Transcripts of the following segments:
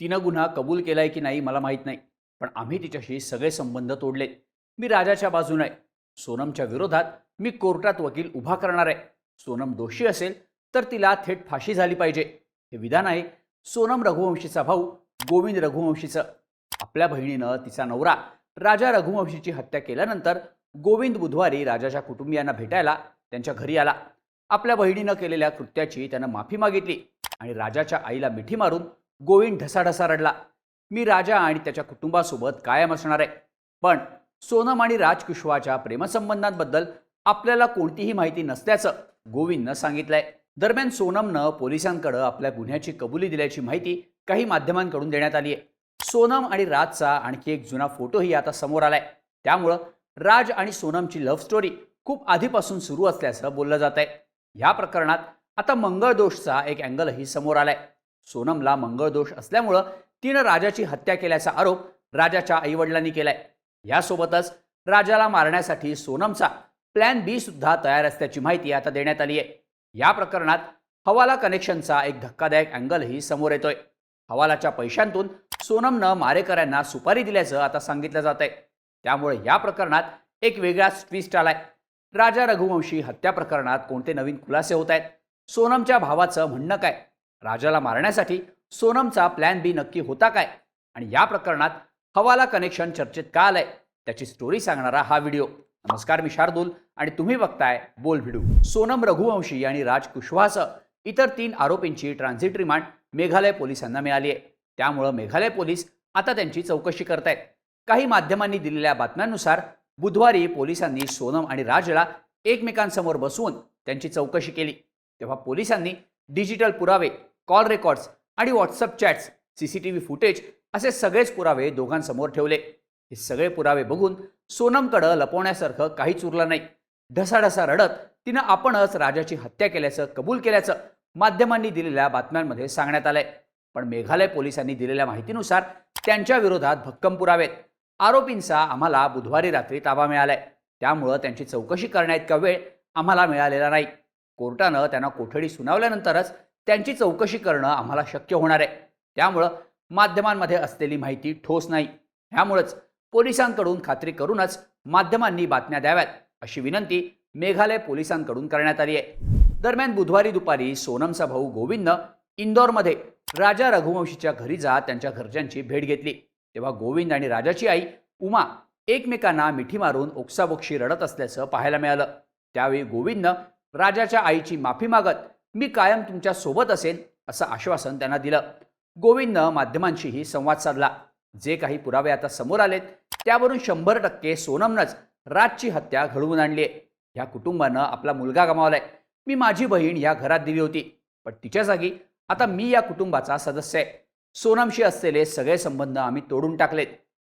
तिनं गुन्हा कबूल केलाय की नाही मला माहीत नाही. पण आम्ही तिच्याशी सगळे संबंध तोडले. मी राजाच्या बाजूने आहे. सोनमच्या विरोधात मी कोर्टात वकील उभा करणार आहे. सोनम दोषी असेल तर तिला थेट फाशी झाली पाहिजे. हे विधान आहे सोनम रघुवंशीचा भाऊ गोविंद रघुवंशीचं. आपल्या बहिणीनं तिचा नवरा राजा रघुवंशीची हत्या केल्यानंतर गोविंद बुधवारी राजाच्या कुटुंबियांना भेटायला त्यांच्या घरी आला. आपल्या बहिणीनं केलेल्या कृत्याची त्यानं माफी मागितली आणि राजाच्या आईला मिठी मारून गोविंद ढसाढसा रडला. मी राजा आणि त्याच्या कुटुंबासोबत कायम असणार आहे. पण सोनम आणि राजकुशवाच्या प्रेमसंबंधांबद्दल आपल्याला कोणतीही माहिती नसल्याचं गोविंदनं सांगितलंय. दरम्यान सोनमनं पोलिसांकडं आपल्या गुन्ह्याची कबुली दिल्याची माहिती काही माध्यमांकडून देण्यात आली आहे सोनम आणि राजचा आणखी एक जुना फोटोही आता समोर आलाय. त्यामुळं राज आणि सोनमची लव्ह स्टोरी खूप आधीपासून सुरू असल्याचं बोललं जात आहे ह्या प्रकरणात आता मंगळदोषचा एक अँगलही समोर आलाय. सोनमला मंगळदोष असल्यामुळं तिनं राजाची हत्या केल्याचा आरोप राजाच्या आईवडिलांनी केलाय. यासोबतच राजाला मारण्यासाठी सोनमचा प्लॅन बी सुद्धा तयार असल्याची माहिती आता देण्यात आली आहे. या प्रकरणात हवाला कनेक्शनचा एक धक्कादायक अँगलही समोर येतोय. हवालाच्या पैशांतून सोनमनं मारेकऱ्यांना सुपारी दिल्याचं आता सांगितलं जात आहे त्यामुळे या प्रकरणात एक वेगळाच ट्विस्ट आलाय. राजा रघुवंशी हत्या प्रकरणात कोणते नवीन खुलासे होत आहेत? सोनमच्या भावाचं म्हणणं काय? राजाला मारण्यासाठी सोनमचा प्लॅन बी नक्की होता काय? आणि या प्रकरणात हवाला कनेक्शन चर्चेत का आलंय? त्याची स्टोरी सांगणारा हा व्हिडिओ नमस्कार मी शार्दूल आणि तुम्ही बघताय बोल व्हिडिओ सोनम रघुवंशी आणि राज कुशवासह इतर तीन आरोपींची ट्रान्झिट रिमांड मेघालय पोलिसांना मिळाली आहे त्यामुळं मेघालय पोलीस आता त्यांची चौकशी करतायत. काही माध्यमांनी दिलेल्या बातम्यांनुसार बुधवारी पोलिसांनी सोनम आणि राजला एकमेकांसमोर बसवून त्यांची चौकशी केली. तेव्हा पोलिसांनी डिजिटल पुरावे कॉल रेकॉर्ड्स आणि WhatsApp chats C C T V footage असे सगळेच पुरावे दोघांसमोर ठेवले. हे सगळे पुरावे बघून सोनमकडं लपवण्यासारखं काहीच उरलं नाही. ढसाढसा रडत तिनं आपणच राजाची हत्या केल्याचं कबूल केल्याचं माध्यमांनी दिलेल्या बातम्यांमध्ये सांगण्यात आलंय. पण मेघालय पोलिसांनी दिलेल्या माहितीनुसार त्यांच्या विरोधात भक्कम पुरावेत. आरोपींचा आम्हाला बुधवारी रात्री ताबा मिळालाय. त्यामुळं त्यांची चौकशी करण्याइतका वेळ आम्हाला मिळालेला नाही. कोर्टानं त्यांना कोठडी सुनावल्यानंतरच त्यांची चौकशी करणं आम्हाला शक्य होणार आहे. त्यामुळं माध्यमांमध्ये असलेली माहिती ठोस नाही. ह्यामुळंच पोलिसांकडून खात्री करूनच माध्यमांनी बातम्या द्याव्यात अशी विनंती मेघालय पोलिसांकडून करण्यात आली आहे. दरम्यान बुधवारी दुपारी सोनमचा भाऊ गोविंदनं इंदोरमध्ये राजा रघुवंशीच्या घरी जात त्यांच्या घरच्यांची भेट घेतली. तेव्हा गोविंद आणि राजाची आई उमा एकमेकांना मिठी मारून ओक्साबोक्षी रडत असल्याचं पाहायला मिळालं. त्यावेळी गोविंदनं राजाच्या आईची माफी मागत मी कायम तुमच्यासोबत असेन असं आश्वासन त्यांना दिलं. गोविंदनं माध्यमांशीही संवाद साधला. जे काही पुरावे आता समोर आलेत त्यावरून शंभर टक्के सोनमनंच राजची हत्या घडवून आणली आहे. ह्या कुटुंबानं आपला मुलगा गमावलाय. मी माझी बहीण या घरात दिली होती. पण तिच्या जागी आता मी या कुटुंबाचा सदस्य आहे. सोनमशी असलेले सगळे संबंध आम्ही तोडून टाकलेत.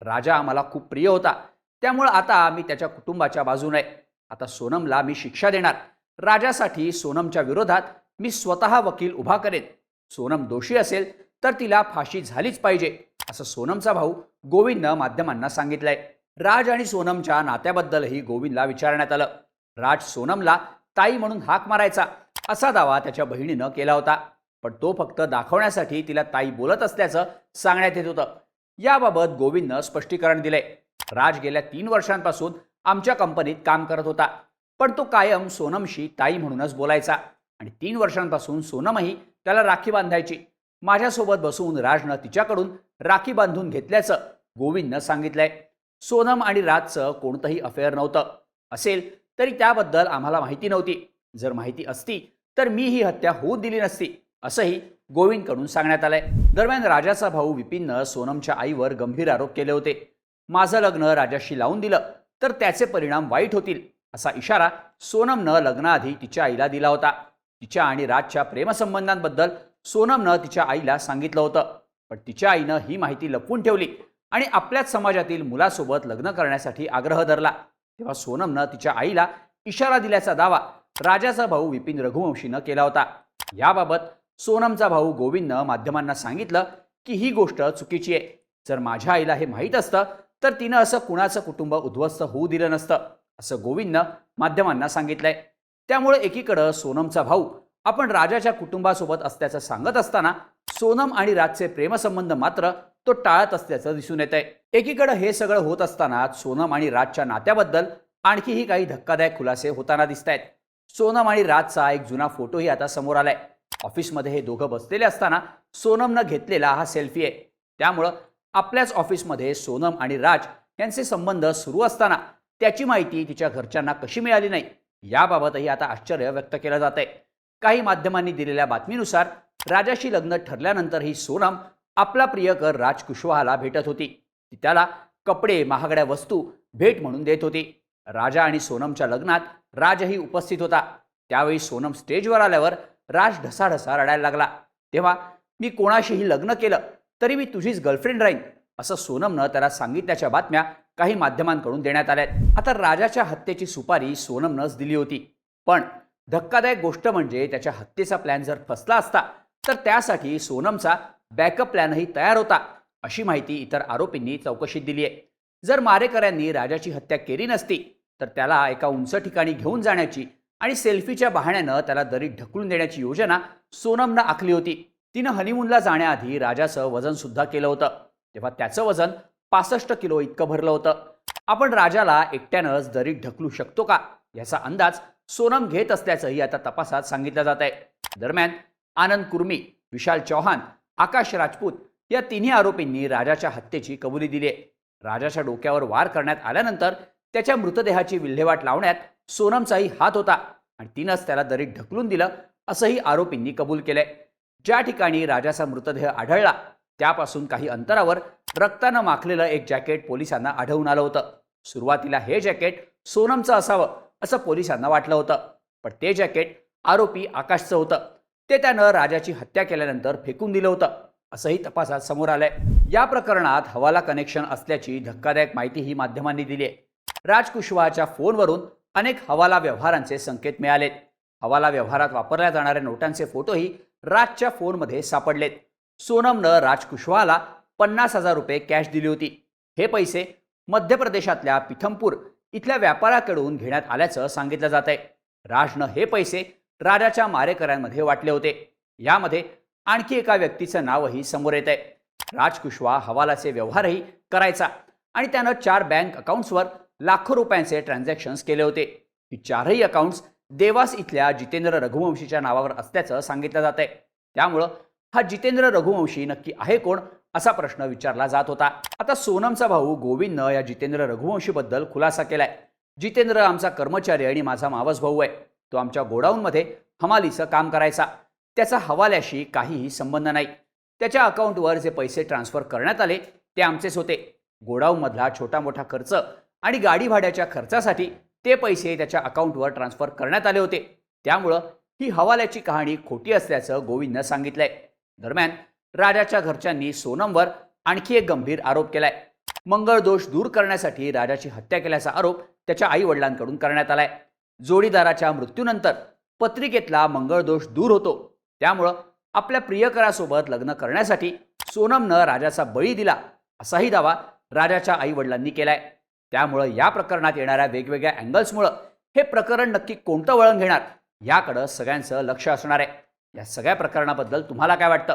राजा आम्हाला खूप प्रिय होता. त्यामुळं आता मी त्याच्या कुटुंबाच्या बाजूने आहे. आता सोनमला मी शिक्षा देणार. राजासाठी सोनमच्या विरोधात मी स्वतः वकील उभा करेन. सोनम दोषी असेल तर तिला फाशी झालीच पाहिजे असं सोनमचा भाऊ गोविंदनं माध्यमांना सांगितलंय. राज आणि सोनमच्या नात्याबद्दलही गोविंदला विचारण्यात आलं. राज सोनमला ताई म्हणून हाक मारायचा असा दावा त्याच्या बहिणीनं केला होता. पण तो फक्त दाखवण्यासाठी तिला ताई बोलत असल्याचं सांगण्यात येत होतं. याबाबत गोविंदनं स्पष्टीकरण दिलंय. राज गेल्या तीन वर्षांपासून आमच्या कंपनीत काम करत होता पण तो कायम सोनमशी ताई म्हणूनच बोलायचा. आणि तीन वर्षांपासून सोनमही त्याला राखी बांधायची. माझ्यासोबत बसून राजनं तिच्याकडून राखी बांधून घेतल्याचं गोविंदनं सांगितलंय. सोनम आणि राजचं कोणतंही अफेअर नव्हतं. असेल तरी त्याबद्दल आम्हाला माहिती नव्हती. जर माहिती असती तर मी ही हत्या होऊ दिली नसती असंही गोविंदकडून सांगण्यात आलंय. दरम्यान राजाचा भाऊ विपिननं सोनमच्या आईवर गंभीर आरोप केले होते. माझं लग्न राजाशी लावून दिलं तर त्याचे परिणाम वाईट होतील असा इशारा सोनमनं लग्नाआधी तिच्या आईला दिला होता. तिच्या आणि राजच्या प्रेमसंबंधांबद्दल सोनमनं तिच्या आईला सांगितलं होतं. पण तिच्या आईनं ही माहिती लपवून ठेवली आणि आपल्याच समाजातील मुलासोबत लग्न करण्यासाठी आग्रह धरला. तेव्हा सोनमनं तिच्या आईला इशारा दिल्याचा दावा राजाचा भाऊ विपिन रघुवंशीनं केला होता. याबाबत सोनमचा भाऊ गोविंदनं माध्यमांना सांगितलं की ही गोष्ट चुकीची आहे. जर माझ्या आईला हे माहीत असतं तर तिनं असं कुणाचं कुटुंब उद्ध्वस्त होऊ दिलं नसतं असं गोविंदनं माध्यमांना सांगितलंय. त्यामुळे एकीकडं सोनमचा भाऊ आपण राजाच्या कुटुंबासोबत असल्याचं सांगत असताना सोनम आणि राजचे प्रेमसंबंध मात्र तो टाळत असल्याचं दिसून येत आहे एकीकडं हे सगळं होत असताना सोनम आणि राजच्या नात्याबद्दल आणखीही काही धक्कादायक खुलासे होताना दिसत आहेत सोनम आणि राजचा एक जुना फोटोही आता समोर आलाय. ऑफिसमध्ये हे दोघं बसलेले असताना सोनमनं घेतलेला हा सेल्फी आहे. त्यामुळं आपल्याच ऑफिसमध्ये सोनम आणि राज यांचे संबंध सुरू असताना त्याची माहिती तिच्या घरच्यांना कशी मिळाली नाही. याबाबतही आता आश्चर्य व्यक्त केलं जात आहे काही माध्यमांनी दिलेल्या बातमीनुसार राजाशी लग्न ठरल्यानंतरही सोनम आपला प्रियकर राज कुशवाहाला भेटत होती. ती त्याला कपडे महागड्या वस्तू भेट म्हणून देत होती. राजा आणि सोनमच्या लग्नात राजही उपस्थित होता. त्यावेळी सोनम स्टेजवर आल्यावर राज ढसाढसा रडायला लागला. तेव्हा मी कोणाशीही लग्न केलं तरी मी तुझीच गर्लफ्रेंड राहीन असं सोनमनं त्याला सांगितल्याच्या बातम्या काही माध्यमांकडून देण्यात आल्या आता राजाच्या हत्येची सुपारी सोनमनंच दिली होती. पण धक्कादायक गोष्ट म्हणजे त्याच्या हत्येचा प्लॅन जर फसला असता तर त्यासाठी सोनमचा बॅकअप प्लॅनही तयार होता अशी माहिती इतर आरोपींनी चौकशीत दिली आहे. जर मारेकऱ्यांनी राजाची हत्या केली नसती तर त्याला एका उंच ठिकाणी घेऊन जाण्याची आणि सेल्फीच्या बहाण्यानं त्याला दरीत ढकलून देण्याची योजना सोनमनं आखली होती. तिनं हनीमूनला जाण्याआधी राजाचं वजन सुद्धा केलं होतं. तेव्हा त्याचं वजन पासष्ट किलो इतकं भरलं होतं. आपण राजाला एकट्यानंच दरीत ढकलू शकतो का? याचा अंदाज सोनम घेत असल्याचंही आता तपासात सांगितलं जात आहे दरम्यान आनंद कुर्मी विशाल चौहान आकाश राजपूत या तिन्ही आरोपींनी राजाच्या हत्येची कबुली दिली आहे. राजाच्या डोक्यावर वार करण्यात आल्यानंतर त्याच्या मृतदेहाची विल्हेवाट लावण्यात सोनमचाही हात होता आणि तिनंच त्याला दरीत ढकलून दिलं असंही आरोपींनी कबूल केलंय. ज्या ठिकाणी राजाचा मृतदेह आढळला त्यापासून काही अंतरावर रक्तानं माखलेलं एक जॅकेट पोलिसांना आढळून आलं होतं. सुरुवातीला हे जॅकेट सोनमचं असावं असं पोलिसांना वाटलं होतं. पण ते जॅकेट आरोपी आकाशचं होतं. ते त्यानं राजाची हत्या केल्यानंतर फेकून दिलं होतं असंही तपासात समोर आलंय. या प्रकरणात हवाला कनेक्शन असल्याची धक्कादायक माहितीही माध्यमांनी दिली आहे राज कुशवाहाच्या फोनवरून अनेक हवाला व्यवहारांचे संकेत मिळालेत. हवाला व्यवहारात वापरल्या जाणाऱ्या नोटांचे फोटोही राजच्या फोनमध्ये सापडलेत. सोनमनं राज कुशवाहाला पन्नास हजार रुपये कॅश दिली होती. हे पैसे मध्य प्रदेशातल्या पिथमपूर इथल्या व्यापाऱ्याकडून घेण्यात आल्याचं सांगितलं जात आहे. राजनं हे पैसे राजाच्या मारेकऱ्यांमध्ये वाटले होते. यामध्ये आणखी एका व्यक्तीचं नावही समोर येत आहे राज कुशवा हवालाचे व्यवहारही करायचा आणि त्यानं चार बँक अकाउंट्सवर लाखो रुपयांचे ट्रान्झॅक्शन्स केले होते. ही चारही अकाउंट्स देवास इथल्या जितेंद्र रघुवंशीच्या नावावर असल्याचं सांगितलं जात आहे त्यामुळं हा जितेंद्र रघुवंशी नक्की आहे कोण? असा प्रश्न विचारला जात होता. आता सोनमचा भाऊ गोविंदनं या जितेंद्र रघुवंशीबद्दल खुलासा केलाय. जितेंद्र आमचा कर्मचारी आणि माझा मावस भाऊ आहे. तो आमच्या गोडाऊनमध्ये हमालीचं काम करायचा. त्याचा हवाल्याशी काहीही संबंध नाही. त्याच्या अकाउंटवर जे पैसे ट्रान्सफर करण्यात आले ते आमचेच होते. गोडाऊनमधला छोटा मोठा खर्च आणि गाडी भाड्याच्या खर्चासाठी ते पैसे त्याच्या अकाउंटवर ट्रान्सफर करण्यात आले होते. त्यामुळं ही हवाल्याची कहाणी खोटी असल्याचं गोविंदनं सांगितलंय. दरम्यान राजाच्या घरच्यांनी सोनमवर आणखी एक गंभीर आरोप केलाय. मंगळ दोष दूर करण्यासाठी राजाची हत्या केल्याचा आरोप त्याच्या आई वडिलांकडून करण्यात आलाय. जोडीदाराच्या मृत्यूनंतर पत्रिकेतला मंगळ दोष दूर होतो. त्यामुळं आपल्या प्रियकरासोबत लग्न करण्यासाठी सोनमनं राजाचा बळी दिला असाही दावा राजाच्या आई वडिलांनी केलाय. त्यामुळं या प्रकरणात येणाऱ्या वेगवेगळ्या अँगल्समुळं हे प्रकरण नक्की कोणतं वळण घेणार याकडं सगळ्यांचं लक्ष असणार आहे. या सगळ्या प्रकरणाबद्दल तुम्हाला काय वाटतं?